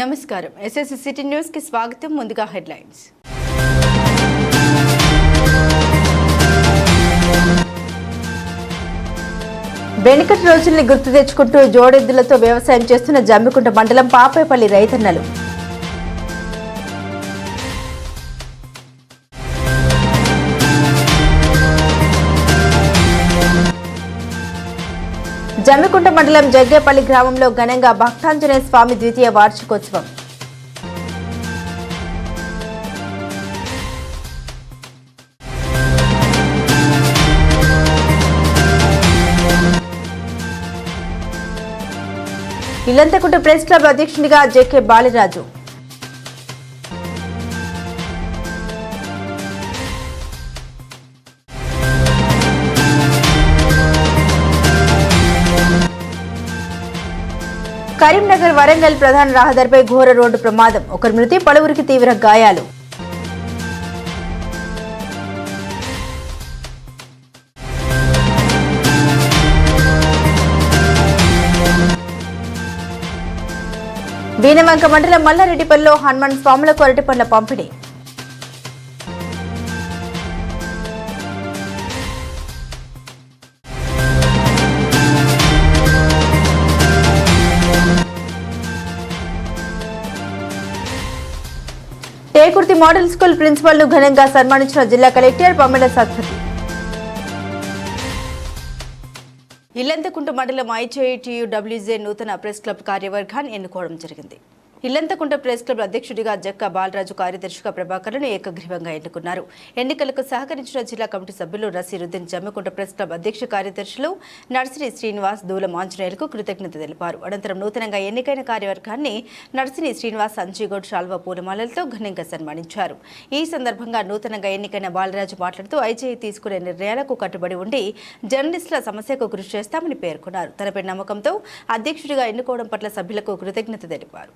నమస్కారం. SSC city న్యూస్కి స్వాగతం. ముందుగా హెడ్లైన్స్. వెనుకటి రోజుల్ని గుర్తు తెచ్చుకుంటూ జోడెద్దులతో వ్యవసాయం చేస్తున్న జమ్మికుంట మండలం పాపేపల్లి రైతన్నలు. జమ్మికుంట మండలం జగ్గేపల్లి గ్రామంలో ఘనంగా భక్తాంజనేయ స్వామి ద్వితీయ వార్షికోత్సవం. ఇల్లంతకుంట ప్రెస్ క్లబ్ అధ్యక్షునిగా జేకే బాలిరాజు. కరీంనగర్ వరంగల్ ప్రధాన రహదారిపై ఘోర రోడ్డు ప్రమాదం. ఒకరి మృతి పలువురికి తీవ్ర గాయాలు. వీనవంక మండలం మల్లారెడ్డిపల్లిలో హనుమాన్ స్వాములకు అరటిపండ్ల పంపిణీ. టేకుర్తి మోడల్ స్కూల్ ప్రిన్సిపల్ను ఘనంగా సన్మానించిన జిల్లా కలెక్టర్ పమ్మెల సత్పతి ఇల్లంతకుంట మండలం ఐచేటియు డబ్ల్యూజే నూతన ప్రెస్ క్లబ్ కార్యవర్గాన్ని ఎన్నుకోవడం జరిగింది. ఇల్లంతకుంట ప్రెస్ క్లబ్ అధ్యక్షుడిగా జక్క బాలరాజు కార్యదర్శిగా ప్రభాకర్ను ఏకగ్రీవంగా ఎన్నుకున్నారు. ఎన్నికలకు సహకరించిన జిల్లా కమిటీ సభ్యులు రసీరుద్దీన్ జమ్మికుంట ప్రెస్ క్లబ్ అధ్యక్ష కార్యదర్శులు నర్సిని శ్రీనివాస్ దూలం ఆంజనేయులకు కృతజ్ఞత తెలిపారు. అనంతరం నూతనంగా ఎన్నికైన కార్యవర్గాన్ని నర్సిని శ్రీనివాస్ సంజీగౌడ్ శాల్వ పూలమాలలతో ఘనంగా సన్మానించారు. ఈ సందర్భంగా నూతనంగా ఎన్నికైన బాలరాజు మాట్లాడుతూ ఐజేఈ తీసుకునే నిర్ణయాలకు కట్టుబడి ఉండి జర్నలిస్టుల సమస్యకు కృషి చేస్తామని పేర్కొన్నారు. తనపై నమ్మకంతో అధ్యక్షుడిగా ఎన్నుకోవడం పట్ల సభ్యులకు కృతజ్ఞత తెలిపారు.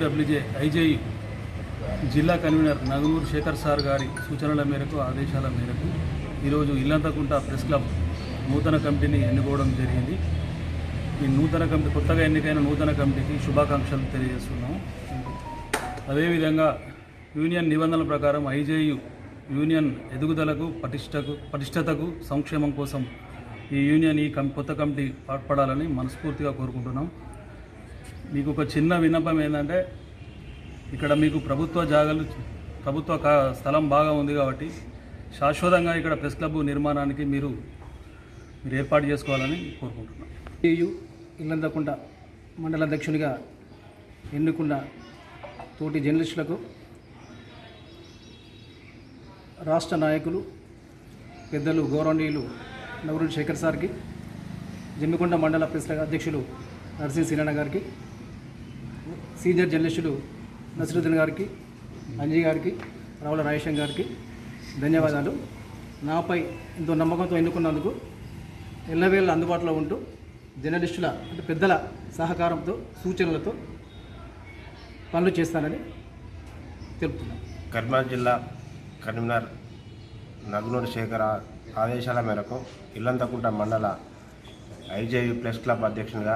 డబ్ల్యూజే ఐజేఈ జిల్లా కన్వీనర్ నగమూరు శేఖర్ సార్ గారి సూచనల మేరకు ఆదేశాల మేరకు ఈరోజు ఇల్లంతకుంట ప్రెస్ క్లబ్ నూతన కమిటీని ఎన్నుకోవడం జరిగింది. ఈ నూతన కమిటీ కొత్తగా ఎన్నికైన నూతన కమిటీకి శుభాకాంక్షలు తెలియజేస్తున్నాము అదేవిధంగా యూనియన్ నిబంధనల ప్రకారం ఐజేయు యూనియన్ ఎదుగుదలకు పటిష్టకు పటిష్టతకు సంక్షేమం కోసం ఈ యూనియన్ ఈ కొత్త కమిటీ పాటుపడాలని మనస్ఫూర్తిగా కోరుకుంటున్నాం. మీకు ఒక చిన్న విన్నపం ఏంటంటే ఇక్కడ మీకు ప్రభుత్వ జాగాలు ప్రభుత్వ కా- స్థలం బాగా ఉంది కాబట్టి శాశ్వతంగా ఇక్కడ ప్రెస్ క్లబ్ నిర్మాణానికి మీరు మీరు ఏర్పాటు చేసుకోవాలని కోరుకుంటున్నాం. ఏయు ఇల్లందకుంట మండల అధ్యక్షునిగా ఎన్నుకున్న తోటి జర్నలిస్టులకు రాష్ట్ర నాయకులు పెద్దలు గౌరవనీయులు నవరుడు శేఖర్ సార్కి జమ్మికొండ మండల ప్రెస్ అధ్యక్షులు నరసింహ సినన్న గారికి సీనియర్ జర్నలిస్టులు నసరుద్దీన్ గారికి అంజయ్ గారికి రావుల రాజేశం గారికి ధన్యవాదాలు. నాపై ఎంతో నమ్మకంతో ఎన్నుకున్నందుకు ఎల్లవేళ అందుబాటులో ఉంటూ జర్నలిస్టుల అంటే పెద్దల సహకారంతో సూచనలతో పనులు చేస్తానని తెలుపుతున్నాను. కర్నూలు జిల్లా కన్వీనర్ నగ్నూరు శేఖర ఆదేశాల మేరకు ఇల్లంతకుంట మండల ఐజేయు ప్రెస్ క్లబ్ అధ్యక్షునిగా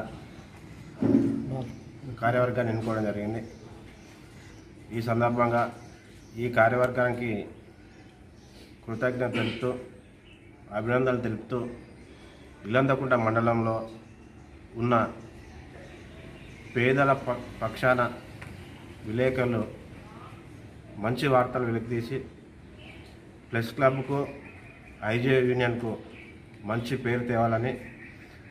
కార్యవర్గాన్ని ఎన్నుకోవడం జరిగింది. ఈ సందర్భంగా ఈ కార్యవర్గానికి కృతజ్ఞత తెలుపుతూ అభినందనలు తెలుపుతూ ఇల్లంతకుంట మండలంలో ఉన్న పేదల ప- పక్షాన విలేకరులు మంచి వార్తలు వెలికితీసి ప్రెస్ క్లబ్కు ఐజే యూనియన్కు మంచి పేరు తేవాలని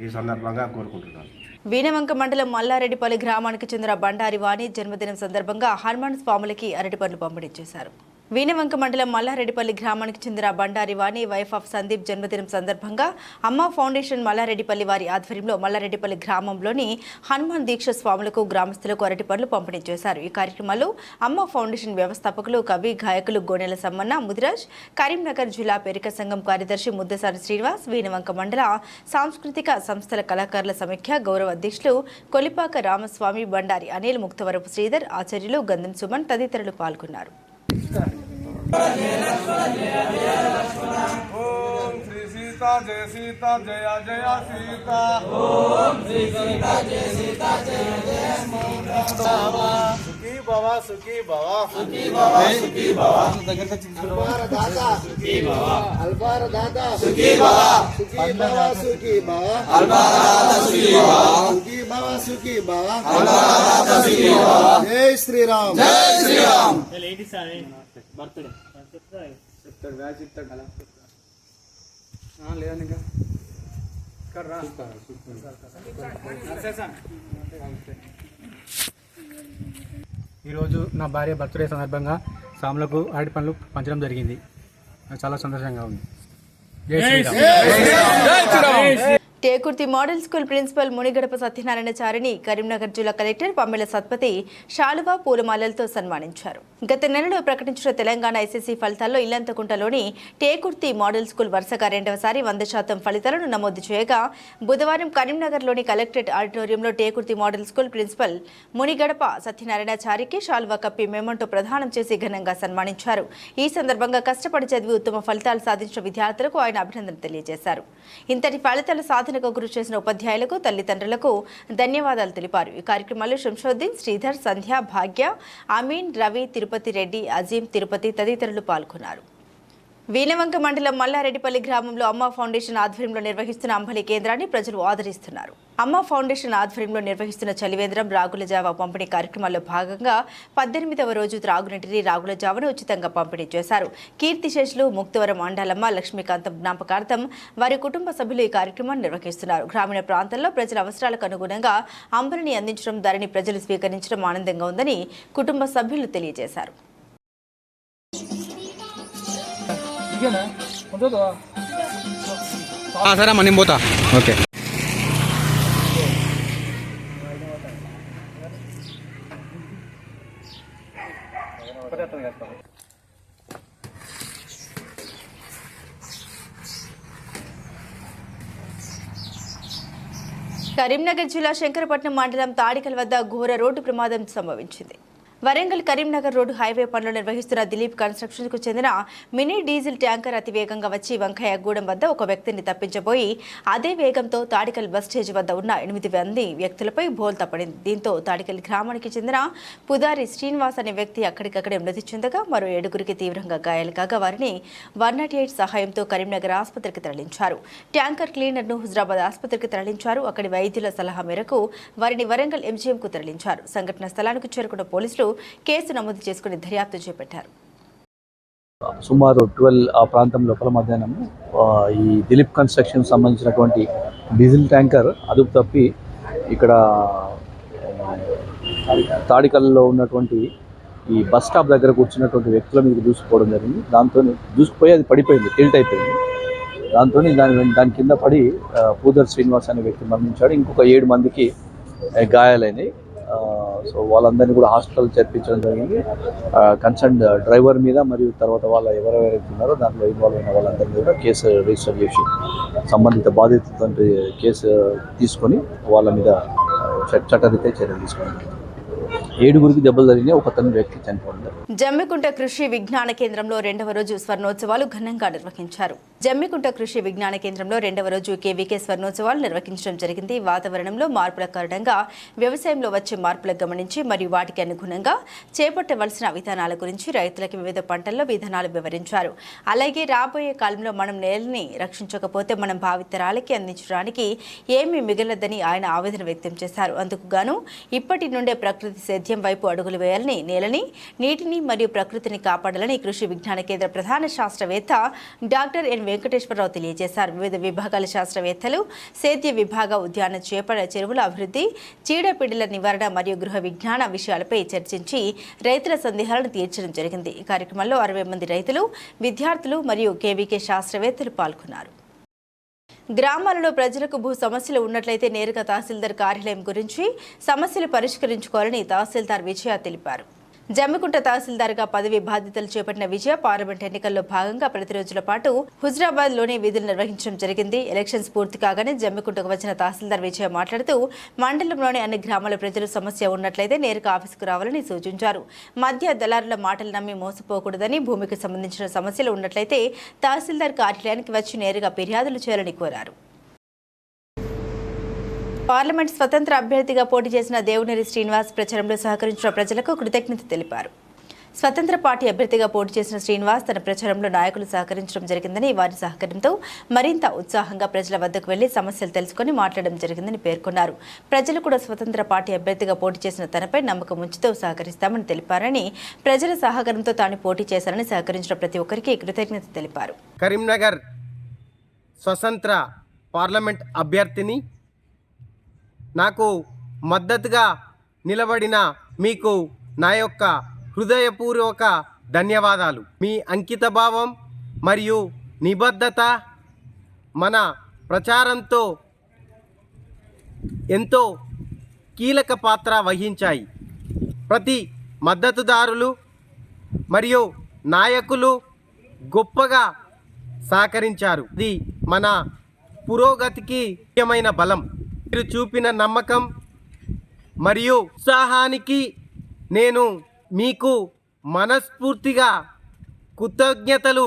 ఈ సందర్భంగా కోరుకుంటున్నాను. వీణవంక మండలం మల్లారెడ్డిపల్లి గ్రామానికి చెందిన బండారి వాణి జన్మదినం సందర్భంగా హనుమాన్ స్వాములకి అరటిపండ్లు పంపిణీ చేశారు. వీణవంక మండలం మల్లారెడ్డిపల్లి గ్రామానికి చెందిన బండారి వాణి వైఫ్ ఆఫ్ సందీప్ జన్మదినం సందర్భంగా అమ్మ ఫౌండేషన్ మల్లారెడ్డిపల్లి వారి ఆధ్వర్యంలో మల్లారెడ్డిపల్లి గ్రామంలోని హనుమాన్ దీక్ష స్వాములకు గ్రామస్తులకు అరటిపండ్లు పంపిణీ చేశారు. ఈ కార్యక్రమంలో అమ్మ ఫౌండేషన్ వ్యవస్థాపకులు కవి గాయకులు గోనెల సమ్మన్న ముదిరాజ్ కరీంనగర్ జిల్లా పేరిక సంఘం కార్యదర్శి ముద్దసారి శ్రీనివాస్ వీణవంక మండల సాంస్కృతిక సంస్థల కళాకారుల సమైక్య గౌరవ అధ్యక్షులు కొలిపాక రామస్వామి బండారి అనిల్ ముక్తవరపు శ్రీధర్ ఆచార్యులు గంధం సుమన్ తదితరులు పాల్గొన్నారు. ఓం శ్రీ సీత జయ సీత జయ జయ సీత. ఓం శ్రీ సీత జయ సీత జయ జయ సుఖీ భవ సుఖీ భవ. సుఖీ భవ సుఖీ భవ అల్పార దాత సుఖీ భవ అల్పార దాత సుఖీ భవ సుఖీ భవ సుఖీ భవ అల్పార దాత సుఖీ భవ సుఖీ భవ సుఖీ భవ అల్పార దాత సుఖీ భవ జై శ్రీరామ్ జై శ్రీరామ్ ఈరోజు నా భార్య బర్త్డే సందర్భంగా సాములకు అరటి పండ్లు పంచడం జరిగింది. నాకు చాలా సంతోషంగా ఉంది. జై Shriram. Tekurthi model school principal Munigadapa Satyanarayana చారిని Karimnagar జిల్లా కలెక్టర్ పమ్మెల సత్పతి శాలువా పూలమాలలతో సన్మానించారు. గత నెలలో ప్రకటించిన తెలంగాణ ఎస్ఎస్సీ ఫలితాల్లో ఇల్లంతకుంటలోని టేకుర్తి మోడల్ స్కూల్ వరుసగా రెండవసారి వంద శాతం ఫలితాలను నమోదు చేయగా బుధవారం కరీంనగర్లోని కలెక్టరేట్ ఆడిటోరియంలో Tekurthi model school principal Munigadapa Satyanarayana చారికి శాలువా కప్పి మెమంటో ప్రదానం చేసి ఘనంగా సన్మానించారు. ఈ సందర్భంగా కష్టపడి చదివి ఉత్తమ ఫలితాలు సాధించిన విద్యార్థులకు ఆయన అభినందన తెలియజేశారు. ఇంతటి ఫలితాల సాధనకు కృషి చేసిన ఉపాధ్యాయులకు తల్లిదండ్రులకు ధన్యవాదాలు తెలిపారు. ఈ కార్యక్రమంలో శంషోద్దీన్ శ్రీధర్ సంధ్య భాగ్య అమీన్ రవి తిరుపతి రెడ్డి అజీం తిరుపతి తదితరులు పాల్గొన్నారు. వీణవంక మండలం మల్లారెడ్డిపల్లి గ్రామంలో అమ్మ ఫౌండేషన్ ఆధ్వర్యంలో నిర్వహిస్తున్న అంబలి కేంద్రాన్ని ప్రజలు ఆదరిస్తున్నారు. అమ్మ ఫౌండేషన్ ఆధ్వర్యంలో నిర్వహిస్తున్న చలివేంద్రం రాగుల జావ పంపిణీ కార్యక్రమాల్లో భాగంగా పద్దెనిమిదవ రోజు త్రాగునీటిని రాగుల జావను ఉచితంగా పంపిణీ చేశారు. కీర్తిశేషులు ముక్తవరం అండాలమ్మ లక్ష్మీకాంతం జ్ఞాపకార్థం వారి కుటుంబ సభ్యులు ఈ కార్యక్రమాన్ని నిర్వహిస్తున్నారు. గ్రామీణ ప్రాంతాల్లో ప్రజల అవసరాలకు అనుగుణంగా అంబలిని అందించడం ధరని ప్రజలు స్వీకరించడం ఆనందంగా ఉందని కుటుంబ సభ్యులు తెలియజేశారు. సరే అమ్మా నేను పోతా ఓకే కరీంనగర్ జిల్లా శంకరపట్నం మండలం తాడికల్ వద్ద ఘోర రోడ్డు ప్రమాదం సంభవించింది. వరంగల్ కరీంనగర్ రోడ్డు హైవే పనులు నిర్వహిస్తున్న దిలీప్ కన్స్ట్రక్షన్కు చెందిన మినీ డీజిల్ ట్యాంకర్ అతివేగంగా వచ్చి వంకయ్యగూడెం వద్ద ఒక వ్యక్తిని తప్పించబోయి అదే వేగంతో తాడికల్ బస్ స్టేజ్ వద్ద ఉన్న ఎనిమిది మంది వ్యక్తులపై బోల్ తప్పడింది. దీంతో తాడికల్ గ్రామానికి చెందిన పుదారి శ్రీనివాస్ అనే వ్యక్తి అక్కడికక్కడే మృతి చెందగా మరో ఏడుగురికి తీవ్రంగా గాయాలు కాగా వారిని వన్ నాట్ ఎయిట్ సహాయంతో కరీంనగర్ ఆసుపత్రికి తరలించారు. ట్యాంకర్ క్లీనర్ను హుజరాబాద్ ఆసుపత్రికి తరలించారు. అక్కడి వైద్యుల సలహా మేరకు వారిని వరంగల్ ఎంజీఎంకు తరలించారు. సంఘటన స్థలానికి చేరుకున్న పోలీసులు కేసు నమోదు చేసుకుని దర్యాప్తు చేపట్టారు. సుమారు ట్వెల్వ్ ఆ ప్రాంతం లోపల మధ్యాహ్నం ఈ దిలీప్ కన్స్ట్రక్షన్ సంబంధించినటువంటి డీజిల్ ట్యాంకర్ అదుపు తప్పి ఇక్కడ తాడికల్లో ఉన్నటువంటి ఈ బస్ స్టాప్ దగ్గర కూర్చున్నటువంటి వ్యక్తుల మీద దూసుకుపోవడం జరిగింది. దాంతో దూసుకుపోయి అది పడిపోయింది టిల్ట్ అయిపోయింది. దాంతో దాని దాని కింద పడి పూదర్ శ్రీనివాస్ అనే వ్యక్తి మరణించాడు. ఇంకొక ఏడు మందికి గాయాలైనాయి. సో వాళ్ళందరినీ కూడా హాస్పిటల్ చేర్పించడం జరిగింది. కన్సర్న్ డ్రైవర్ మీద మరియు తర్వాత వాళ్ళ ఎవరెవరైతే ఉన్నారో దాంట్లో ఇన్వాల్వ్ అయిన వాళ్ళందరినీ కూడా కేసు రిజిస్టర్ చేసి సంబంధిత బాధితులతో కేసు తీసుకొని వాళ్ళ మీద చట్ట చట్టరీత్యా చర్యలు తీసుకున్నారు ఏడుగురికి దెబ్బలు తగిలినాయి ఒక తన వ్యక్తి చనిపోయింది. జమ్మికుంట కృషి విజ్ఞాన కేంద్రంలో రెండవ రోజు స్వర్ణోత్సవాలు ఘనంగా నిర్వహించారు. జమ్మికుంట కృషి విజ్ఞాన కేంద్రంలో రెండవ రోజు కేవీకే స్వర్ణోత్సవాలు నిర్వహించడం జరిగింది. వాతావరణంలో మార్పుల కారణంగా వ్యవసాయంలో వచ్చే మార్పులకు గమనించి మరియు వాటికి అనుగుణంగా చేపట్టవలసిన విధానాల గురించి రైతులకు వివిధ పంటల్లో విధానాలు వివరించారు. అలాగే రాబోయే కాలంలో మనం నేలని రక్షించకపోతే మనం భావితరాలకి అందించడానికి ఏమీ మిగలదని ఆయన ఆవేదన వ్యక్తం చేశారు. అందుకు గాను ఇప్పటి నుండే ప్రకృతి సేద్యం వైపు అడుగులు వేయాలని నేలని నీటిని మరియు ప్రకృతిని కాపాడాలని కృషి విజ్ఞాన కేంద్ర ప్రధాన శాస్త్రవేత్త డాక్టర్ ఎన్ వెంకటేశ్వరరావు తెలియజేశారు. వివిధ విభాగాల శాస్త్రవేత్తలు సేద్య విభాగ ఉద్యాన చేపల చెరువుల అభివృద్ధి చీడపీడల నివారణ మరియు గృహ విజ్ఞాన విషయాలపై చర్చించి రైతుల సందేహాలను తీర్చడం జరిగింది. ఈ కార్యక్రమంలో అరవై మంది రైతులు విద్యార్థులు మరియు కేవీకే శాస్త్రవేత్తలు పాల్గొన్నారు. గ్రామాలలో ప్రజలకు భూ సమస్యలు ఉన్నట్లయితే నేరుగా తహసీల్దార్ కార్యాలయం గురించి సమస్యలు పరిష్కరించుకోవాలని తహసీల్దార్ విజయ తెలిపారు. జమ్మికుంట తహసీల్దార్గా పదవి బాధ్యతలు చేపట్టిన విజయ పార్లమెంట్ ఎన్నికల్లో భాగంగా ప్రతి రోజుల పాటు హుజరాబాద్లోని విధులు నిర్వహించడం జరిగింది. ఎలక్షన్స్ పూర్తి కాగానే జమ్మికుంటకు వచ్చిన తహసీల్దార్ విజయ మాట్లాడుతూ మండలంలోని అన్ని గ్రామాల ప్రజలు సమస్య ఉన్నట్లయితే నేరుగా ఆఫీసుకు రావాలని సూచించారు. మధ్య దళారుల మాటలు నమ్మి మోసపోకూడదని భూమికి సంబంధించిన సమస్యలు ఉన్నట్లయితే తహసీల్దార్ కార్యాలయానికి వచ్చి నేరుగా ఫిర్యాదులు చేయాలని కోరారు. పార్లమెంట్ స్వతంత్ర అభ్యర్థిగా పోటీ చేసిన దేవునేరి శ్రీనివాస్ ప్రచారంలో సహకరించిన ప్రజలకు కృతజ్ఞత తెలిపారు. స్వతంత్ర పార్టీ అభ్యర్థిగా పోటీ చేసిన శ్రీనివాస్ తన ప్రచారంలో నాయకులు సహకరించడం జరిగిందని వారి సహకారంతో మరింత ఉత్సాహంగా ప్రజల వద్దకు వెళ్ళి సమస్యలు తెలుసుకుని మాట్లాడడం జరిగిందని పేర్కొన్నారు. ప్రజలు కూడా స్వతంత్ర పార్టీ అభ్యర్థిగా పోటీ చేసిన తనపై నమ్మకం ఉంచుతూ సహకరిస్తామని తెలిపారని ప్రజల సహకారంతో తాను పోటీ చేశానని సహకరించిన ప్రతి ఒక్కరికి కృతజ్ఞత తెలిపారు. కరీంనగర్ స్వతంత్ర పార్లమెంట్ అభ్యర్థిని నాకు మద్దతుగా నిలబడిన మీకు నా యొక్క హృదయపూర్వక ధన్యవాదాలు. మీ అంకితభావం మరియు నిబద్ధత మన ప్రచారంతో ఎంతో కీలక పాత్ర వహించాయి. ప్రతి మద్దతుదారులు మరియు నాయకులు గొప్పగా సహకరించారు. ఇది మన పురోగతికి ముఖ్యమైన బలం. మీరు చూపిన నమ్మకం మరియు ఉత్సాహానికి నేను మీకు మనస్ఫూర్తిగా కృతజ్ఞతలు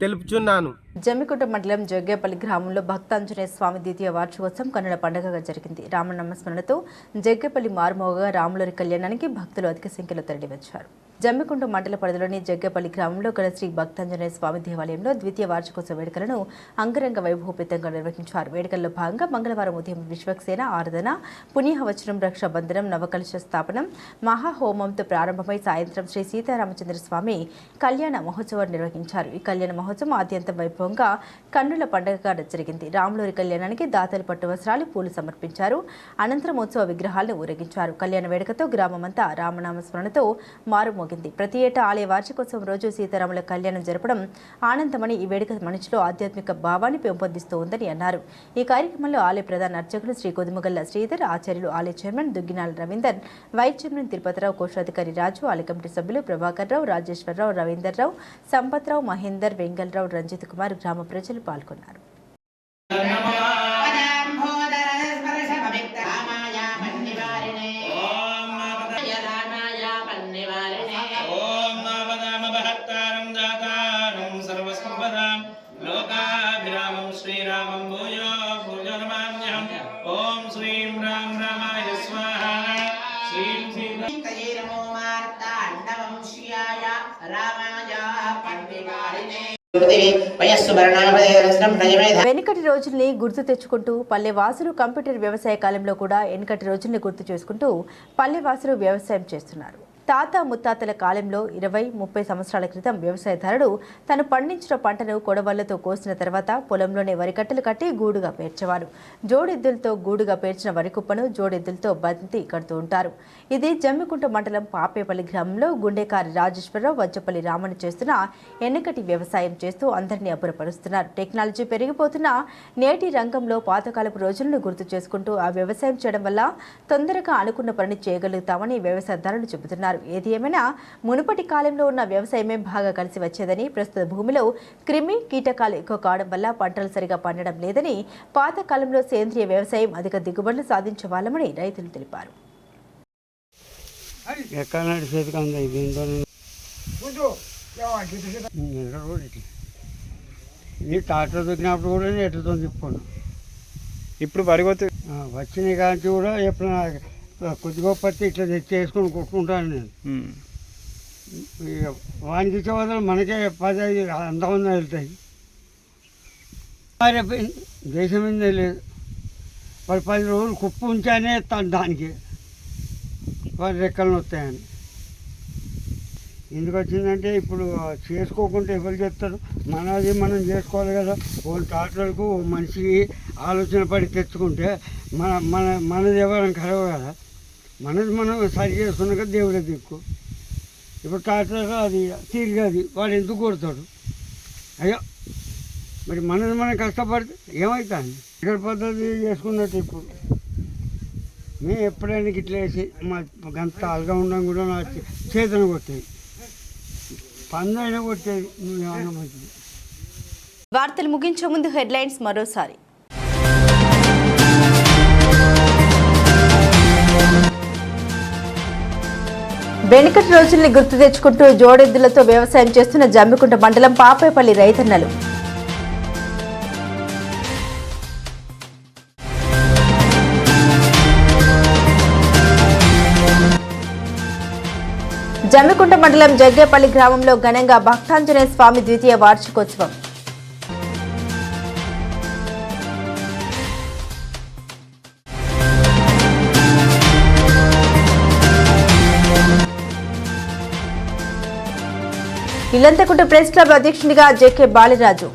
తెలుపుచున్నాను. జమ్మికుంట మండలం జగ్గేపల్లి గ్రామంలో భక్తాంజనేయ స్వామి ద్వితీయ వార్షికోత్సవం కన్నుల పండుగగా జరిగింది. రామనామ స్మరణతో జగ్గేపల్లి మారుమోగగా రాములరి కళ్యాణానికి భక్తులు అధిక సంఖ్యలో తరలివచ్చారు. జమ్మికుంట మండల పరిధిలోని జగ్గపల్లి గ్రామంలో గల శ్రీ భక్తాంజనేయ స్వామి దేవాలయంలో ద్వితీయ వార్షికోత్సవ వేడుకలను అంగరంగ వైభవపేతంగా నిర్వహించారు. వేడుకల్లో భాగంగా మంగళవారం ఉదయం విశ్వక్సేన ఆరాధన పుణ్యవచనం రక్షాబంధనం నవకలశ స్థాపనం మహాహోమంతో ప్రారంభమై సాయంత్రం శ్రీ సీతారామచంద్ర స్వామి కళ్యాణ మహోత్సవం నిర్వహించారు. ఈ కళ్యాణ మహోత్సవం ఆద్యంత వైభవంగా కన్నుల పండుగగా జరిగింది. రాములూరి కళ్యాణానికి దాతలు పట్టు వస్త్రాలు పూలు సమర్పించారు. అనంతరం ఉత్సవ విగ్రహాలను ఊరేగించారు. కళ్యాణ వేడుకతో గ్రామమంతా రామనామ స్మరణతో మారుమోగింది ప్రతి ఏటా ఆలయ వార్షికోత్సవం రోజు సీతారాముల కళ్యాణం జరపడం ఆనందమని ఈ వేడుక మనిషిలో ఆధ్యాత్మిక భావాన్ని పెంపొందిస్తూ ఉందని అన్నారు. ఈ కార్యక్రమంలో ఆలయ ప్రధాన అర్చకులు శ్రీ కొదుమగల్ల శ్రీధర్ ఆచార్యులు ఆలయ chairman Dugginala Ravinder vice chairman Tirupathirao కోశాధికారి రాజు ఆలయ కమిటీ సభ్యులు ప్రభాకర్ రావు రాజేశ్వరరావు రవీందర్ రావు సంపత్రావు మహేందర్ వెంగళరావు రంజిత్ కుమార్ గ్రామ ప్రజలు పాల్గొన్నారు. వెనుకటి రోజుల్ని గుర్తు తెచ్చుకుంటూ పల్లెవాసులు కంప్యూటర్ వ్యవసాయ కాలంలో కూడా వెనుకటి రోజుల్ని గుర్తు చేసుకుంటూ పల్లెవాసులు వ్యవసాయం చేస్తున్నారు. తాత ముత్తాతల కాలంలో ఇరవై ముప్పై సంవత్సరాల క్రితం వ్యవసాయదారుడు తను పండించిన పంటను కొడవళ్ళతో కోసిన తర్వాత పొలంలోనే వరికట్టలు కట్టి గూడుగా పేర్చేవారు జోడెద్దులతో గూడుగా పేర్చిన వరి కుప్పను జోడెద్దులతో బంతి కడుతూ ఉంటారు. ఇది జమ్మికుంట మండలం పాపేపల్లి గ్రామంలో గుండెకారి రాజేశ్వరరావు వజ్జపల్లి రామను చేస్తున్న ఎన్నికటి వ్యవసాయం చేస్తూ అందరినీ అబ్బురపరుస్తున్నారు. టెక్నాలజీ పెరిగిపోతున్న నేటి రంగంలో పాతకాలపు రోజులను గుర్తు చేసుకుంటూ ఆ వ్యవసాయం చేయడం వల్ల తొందరగా అనుకున్న పని చేయగలుగుతామని వ్యవసాయదారులు చెబుతున్నారు. ఏది ఏమైనా మునుపటి కాలంలో ఉన్న వ్యవసాయమే బాగా కలిసి వచ్చేదని ప్రస్తుత భూమిలో క్రిమి కీటకాలు ఎక్కువ కావడం వల్ల పంటలు సరిగా పండడం లేదని పాత కాలంలో సేంద్రియ వ్యవసాయం అధిక దిగుబడులు సాధించే వాళ్ళమని రైతులు తెలిపారు. ట్రాక్టర్ దొరికినప్పుడు కూడా ఎట్లతో ఇప్పుడు వరి కోత ఆ, వచ్చిన కాంచి కూడా ఎప్పుడైనా కొద్ది గొప్ప ఇట్లా తెచ్చి వేసుకొని కొట్టుకుంటాను నేను. వానికి ఇచ్చే వదలు మనకే పది ఐదు అంతమంది వెళ్తాయి మరి దేశం మీద లేదు వాడు పది రోజులు కుప్పు ఉంచానే ఎత్తాను దానికి. వాడి రెక్కలు వస్తాయని ఎందుకు వచ్చిందంటే ఇప్పుడు చేసుకోకుంటే ఎవరు చెప్తారు? మనది మనం చేసుకోవాలి కదా. ఓ డాక్టర్కు ఓ మనిషికి ఆలోచన పడి తెచ్చుకుంటే మన మన మనది ఎవరం కలవ కదా. మనది మనం సరి చేసుకున్నాక దేవుడే దిక్కు. ఇప్పుడు డాక్టర్ అది తీరుగా అది వాడు ఎందుకు కొడతాడు? అయ్యో మరి మనది మనం కష్టపడితే ఏమవుతుంది ఇక్కడ పద్ధతి చేసుకున్నట్టు ఇప్పుడు. మేము ఎప్పుడైనా ఇట్లా వేసి మా గంత అలగా ఉండడం కూడా నా చేతన కొట్టేది. పందైనా కొట్టేది. నువ్వు ఏమన్నా మంచిది? వార్తలు ముగించే ముందు హెడ్లైన్స్ మరోసారి. వెనుకటి రోజుల్ని గుర్తు తెచ్చుకుంటూ జోడెద్దులతో వ్యవసాయం చేస్తున్న జమ్మికుంట మండలం పాపేపల్లి రైతన్నలు. జమ్మికుంట మండలం జగ్గేపల్లి గ్రామంలో ఘనంగా భక్తాంజనేయ స్వామి ద్వితీయ వార్షికోత్సవం. ఇల్లంతకుంట ప్రెస్ క్లబ్ అధ్యక్షునిగా జేకే బాలిరాజు.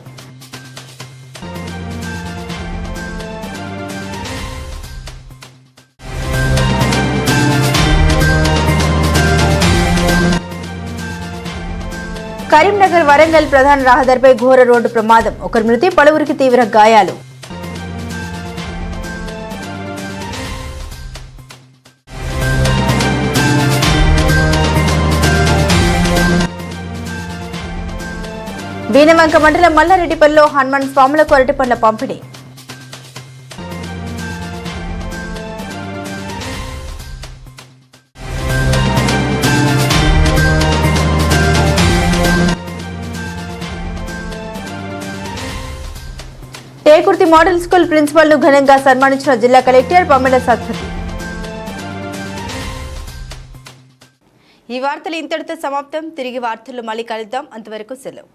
కరీంనగర్ వరంగల్ ప్రధాన రహదారిపై ఘోర రోడ్డు ప్రమాదం. ఒకరి మృతి పలువురికి తీవ్ర గాయాలు. వీణవంక మండలం మల్లారెడ్డిపల్లిలో హనుమాన్ స్వాములకు అరటి పండ్ల పంపిణీ. టేకుర్తి మోడల్ స్కూల్ ప్రిన్సిపల్ను ఘనంగా సన్మానించిన జిల్లా కలెక్టర్ పమ్మెల సత్పతి ఈ వార్తలు ఇంతటితో సమాప్తం. తిరిగి వార్తల్లో మళ్ళీ కలుద్దాం. అంతవరకు సెలవు.